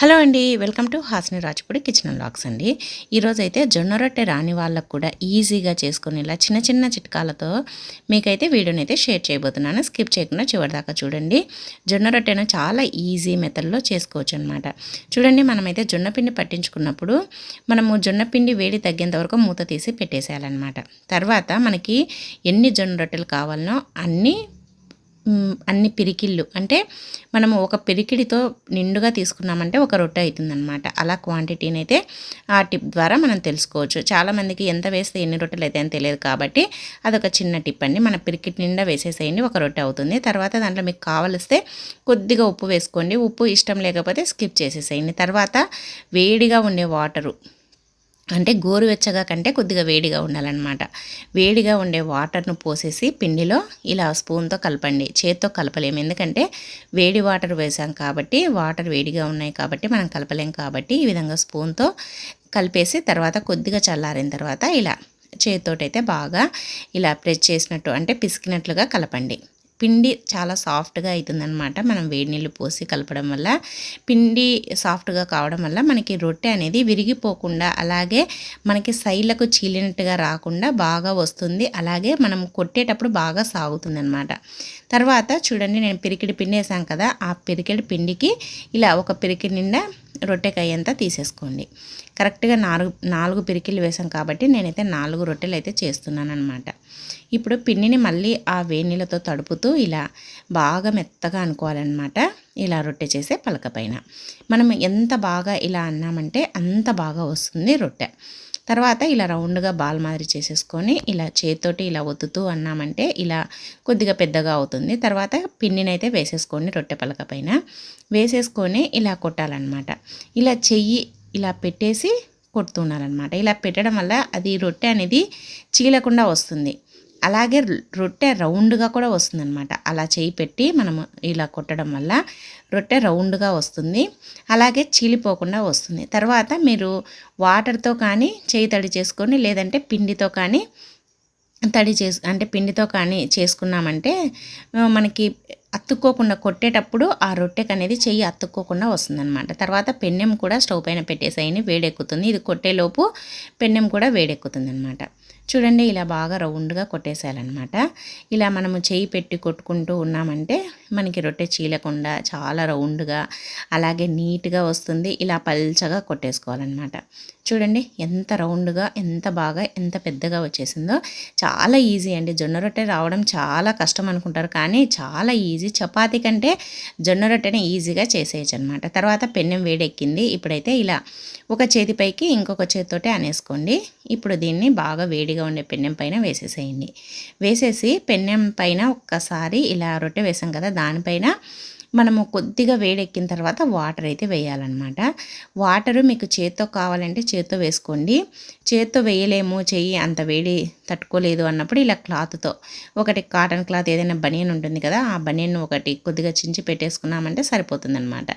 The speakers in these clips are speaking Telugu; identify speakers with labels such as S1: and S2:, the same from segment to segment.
S1: హలో అండి welcome to Hasni Rajapudi kitchen logs అండి. ఈరోజైతే జొన్న రొట్టె రాని వాళ్ళకు కూడా ఈజీగా చేసుకునేలా చిన్న చిన్న చిట్కాలతో మీకైతే వీడియోని అయితే షేర్ చేయబోతున్నాను. స్కిప్ చేయకుండా చివరిదాకా చూడండి. జొన్న రొట్టెను చాలా ఈజీ మెథడ్లో చేసుకోవచ్చు అనమాట చూడండి మనమైతే జొన్న పిండి పట్టించుకున్నప్పుడు మనము జొన్న పిండి వేడి తగ్గేంత వరకు మూత తీసి పెట్టేసేయాలన్నమాట. తర్వాత మనకి ఎన్ని జొన్న రొట్టెలు కావాలనో అన్నీ అన్ని పిరికిళ్ళు. అంటే మనము ఒక పిరికిడితో నిండుగా తీసుకున్నామంటే ఒక రొట్టె అవుతుందన్నమాట అలా క్వాంటిటీని అయితే ఆ టిప్ ద్వారా మనం తెలుసుకోవచ్చు. చాలామందికి ఎంత వేస్తే ఎన్ని రొట్టెలు అయితే అని తెలియదు కాబట్టి అదొక చిన్న టిప్ అండి. మన పిరికిట్ నిండా వేసేసేయండి ఒక రొట్టె అవుతుంది. తర్వాత దాంట్లో మీకు కావలిస్తే కొద్దిగా ఉప్పు వేసుకోండి. ఉప్పు ఇష్టం లేకపోతే స్కిప్ చేసేసేయండి. తర్వాత వేడిగా ఉండే వాటరు అంటే గోరువెచ్చగా కంటే కొద్దిగా వేడిగా ఉండాలన్నమాట. వేడిగా ఉండే వాటర్ను పోసేసి పిండిలో ఇలా స్పూన్తో కలపండి. చేత్తో కలపలేము. ఎందుకంటే వేడి వాటర్ వేసాం కాబట్టి వాటర్ వేడిగా ఉన్నాయి కాబట్టి మనం కలపలేం కాబట్టి ఈ విధంగా స్పూన్తో కలిపేసి తర్వాత కొద్దిగా చల్లారిన తర్వాత ఇలా చేతితోటైతే బాగా ఇలా ప్రెస్ చేసినట్టు అంటే పిసికినట్లుగా కలపండి. పిండి చాలా సాఫ్ట్గా అవుతుందనమాట మనం వేడి నీళ్ళు పోసి కలపడం వల్ల. పిండి సాఫ్ట్గా కావడం వల్ల మనకి రొట్టె అనేది విరిగిపోకుండా అలాగే మనకి సైడ్లకు చీలినట్టుగా రాకుండా బాగా వస్తుంది. అలాగే మనం కొట్టేటప్పుడు బాగా సాగుతుంది అనమాట తర్వాత చూడండి నేను పిరికిడి పిండి వేసాను కదా ఆ పిరికిడి పిండికి ఇలా ఒక పిరికిడి నిండా రొట్టెకాయంతా తీసేసుకోండి. కరెక్ట్గా నాలుగు నాలుగు పిరికిలు వేసాం కాబట్టి నేనైతే నాలుగు రొట్టెలు అయితే చేస్తున్నాను అనమాట ఇప్పుడు పిండిని మళ్ళీ ఆ వేణీలతో తడుపుతూ ఇలా బాగా మెత్తగా అనుకోవాలన్నమాట. ఇలా రొట్టె చేసే పలక పైన. మనం ఎంత బాగా ఇలా అన్నామంటే అంత బాగా వస్తుంది రొట్టె. తర్వాత ఇలా రౌండ్గా బాల్ మాదిరి చేసేసుకొని ఇలా చేతితోటి ఇలా ఒత్తుతూ అన్నామంటే ఇలా కొద్దిగా పెద్దగా అవుతుంది. తర్వాత పిన్నినైతే వేసేసుకోండి రొట్టె పలక పైన. వేసేసుకొని ఇలా కొట్టాలన్నమాట. ఇలా చెయ్యి ఇలా పెట్టేసి కొడుతున్నారనమాట ఇలా పెట్టడం వల్ల అది రొట్టె అనేది చీలకుండా వస్తుంది. అలాగే రొట్టె రౌండ్గా కూడా వస్తుందన్నమాట. అలా చేయి పెట్టి మనము ఇలా కొట్టడం వల్ల రొట్టె రౌండ్గా వస్తుంది. అలాగే చీలిపోకుండా వస్తుంది. తర్వాత మీరు వాటర్తో కానీ చేయి తడి చేసుకొని లేదంటే పిండితో కానీ తడి చేసు అంటే పిండితో కానీ చేసుకున్నామంటే మనకి అతుక్కోకుండా కొట్టేటప్పుడు ఆ రొట్టెకి అనేది చెయ్యి అతుక్కోకుండా వస్తుందన్నమాట. తర్వాత పెన్నెం కూడా స్టవ్ పైన పెట్టేసేయని వేడెక్కుతుంది. ఇది కొట్టేలోపు పెన్నెం కూడా వేడెక్కుతుంది అనమాట చూడండి ఇలా బాగా రౌండ్గా కొట్టేసేయాలన్నమాట. ఇలా మనము చేయి పెట్టి కొట్టుకుంటూ ఉన్నామంటే మనకి రొట్టె చీలకుండా చాలా రౌండ్గా అలాగే నీట్గా వస్తుంది. ఇలా పల్చగా కొట్టేసుకోవాలన్నమాట. చూడండి ఎంత రౌండ్గా ఎంత బాగా ఎంత పెద్దగా వచ్చేసిందో. చాలా ఈజీ అండి. జొన్న రొట్టె రావడం చాలా కష్టం అనుకుంటారు కానీ చాలా ఈజీ. చపాతీ కంటే జొన్న రొట్టెని ఈజీగా చేసేయచ్చు అనమాట తర్వాత పెన్నెం వేడెక్కింది. ఇప్పుడైతే ఇలా ఒక చేతిపైకి ఇంకొక చేతితోటే అనేసుకోండి. ఇప్పుడు దీన్ని బాగా వేడిగా ఉండే పెన్నెం పైన వేసేసేయండి. వేసేసి పెన్నెం పైన ఒక్కసారి ఇలా రొట్టె వేసాం కదా దానిపైన మనము కొద్దిగా వేడెక్కిన తర్వాత వాటర్ అయితే వేయాలన్నమాట. వాటరు మీకు చేత్తో కావాలంటే చేత్తో వేసుకోండి. చేత్తో వేయలేము చెయ్యి అంత వేడి తట్టుకోలేదు అన్నప్పుడు ఇలా క్లాత్తో ఒకటి కాటన్ క్లాత్ ఏదైనా బనియన్ ఉంటుంది కదా ఆ బనియన్ ఒకటి కొద్దిగా చించి పెట్టేసుకున్నామంటే సరిపోతుందన్నమాట.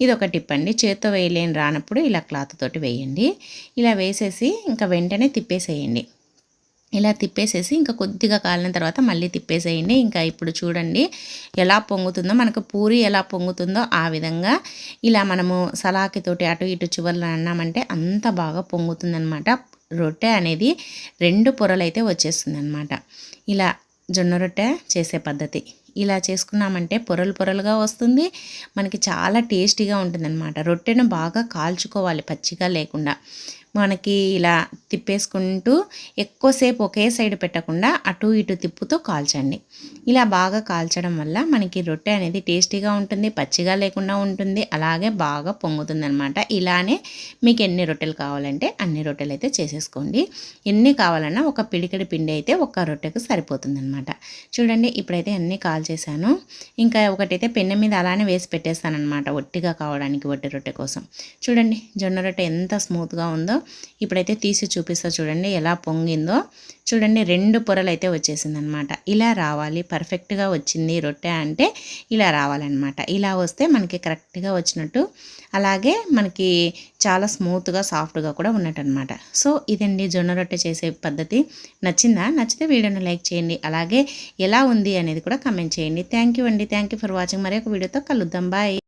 S1: ఇది ఒక టిప్ అండి. చేత్తో వేయలేని రానప్పుడు ఇలా క్లాత్ తోటి వేయండి. ఇలా వేసేసి ఇంకా వెంటనే తిప్పేసేయండి. ఇలా తిప్పేసేసి ఇంకా కొద్దిగా కాలిన తర్వాత మళ్ళీ తిప్పేసేయండి. ఇంకా ఇప్పుడు చూడండి ఎలా పొంగుతుందో మనకు పూరి ఎలా పొంగుతుందో ఆ విధంగా ఇలా మనము సలాకితోటి అటు ఇటు చివర్లు అన్నామంటే అంత బాగా పొంగుతుందనమాట రొట్టె అనేది రెండు పొరలైతే వచ్చేస్తుంది అనమాట ఇలా జొన్న రొట్టె చేసే పద్ధతి. ఇలా చేసుకున్నామంటే పొరలు పొరలుగా వస్తుంది. మనకి చాలా టేస్టీగా ఉంటుందన్నమాట. రొట్టెను బాగా కాల్చుకోవాలి పచ్చిగా లేకుండా. మనకి ఇలా తిప్పేసుకుంటూ ఎక్కువసేపు ఒకే సైడ్ పెట్టకుండా అటు ఇటు తిప్పుతూ కాల్చండి. ఇలా బాగా కాల్చడం వల్ల మనకి రొట్టె అనేది టేస్టీగా ఉంటుంది పచ్చిగా లేకుండా ఉంటుంది అలాగే బాగా పొంగుతుంది అనమాట ఇలానే మీకు ఎన్ని రొట్టెలు కావాలంటే అన్ని రొట్టెలు అయితే చేసేసుకోండి. ఎన్ని కావాలన్నా ఒక పిడికడి పిండి అయితే ఒక రొట్టెకు సరిపోతుంది చూడండి ఇప్పుడైతే అన్నీ కాల్ చేశాను. ఇంకా ఒకటైతే పెన్నె మీద అలానే వేసి పెట్టేస్తానమాట ఒట్టిగా కావడానికి వట్టి రొట్టె కోసం. చూడండి జొన్న రొట్టె ఎంత స్మూత్గా ఉందో. ఇప్పుడైతే తీసి చూపిస్తా చూడండి ఎలా పొంగిందో. చూడండి రెండు పొరలు అయితే వచ్చేసింది అనమాట ఇలా రావాలి పర్ఫెక్ట్గా వచ్చింది రొట్టె అంటే ఇలా రావాలన్నమాట. ఇలా వస్తే మనకి కరెక్ట్గా వచ్చినట్టు అలాగే మనకి చాలా స్మూత్గా సాఫ్ట్గా కూడా ఉన్నట్టు అనమాట సో ఇదండి జొన్న రొట్టె చేసే పద్ధతి. నచ్చిందా? నచ్చితే వీడియోని లైక్ చేయండి. అలాగే ఎలా ఉంది అనేది కూడా కమెంట్ చేయండి. థ్యాంక్ యూ అండి. థ్యాంక్ యూ ఫర్ వాచింగ్ మరి ఒక వీడియోతో కలుద్దాం. బాయ్